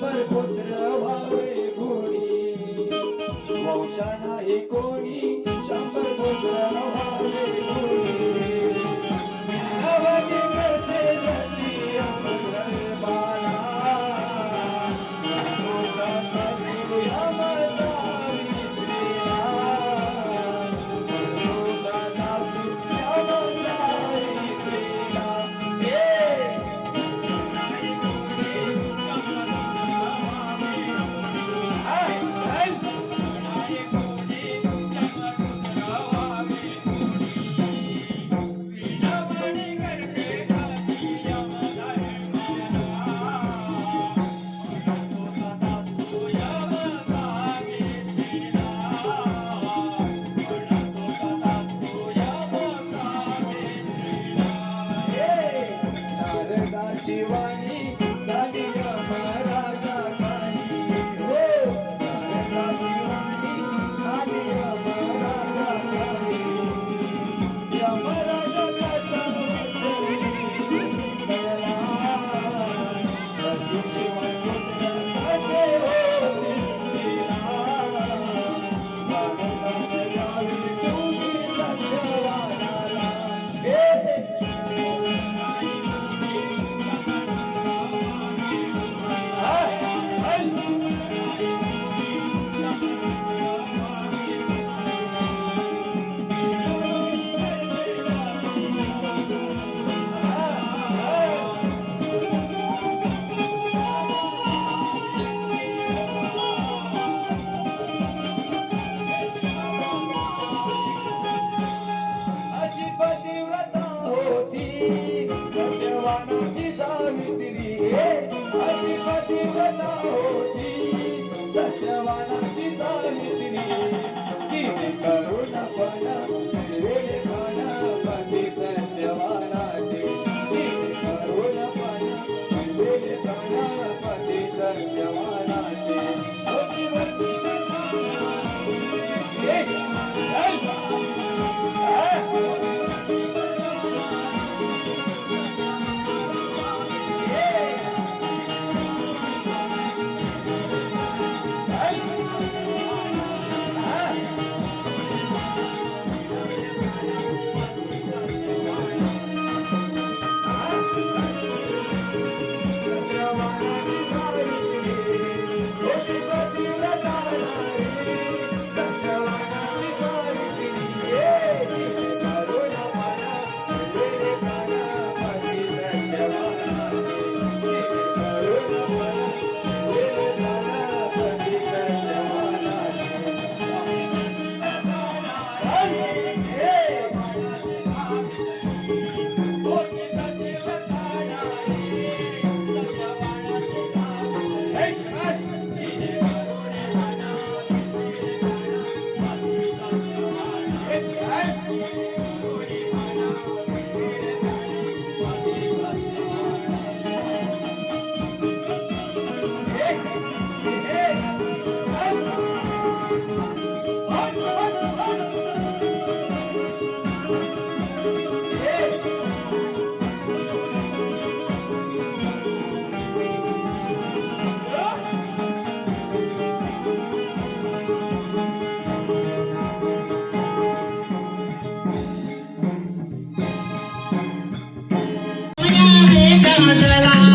शंभर पुत्र भावे घोडी वंशाना हे कोणी? शंभर पुत्र રાણી દાદી कानाची सावित्री. अशी पती कथा होती. दशवानाची सावित्री. 看出啦！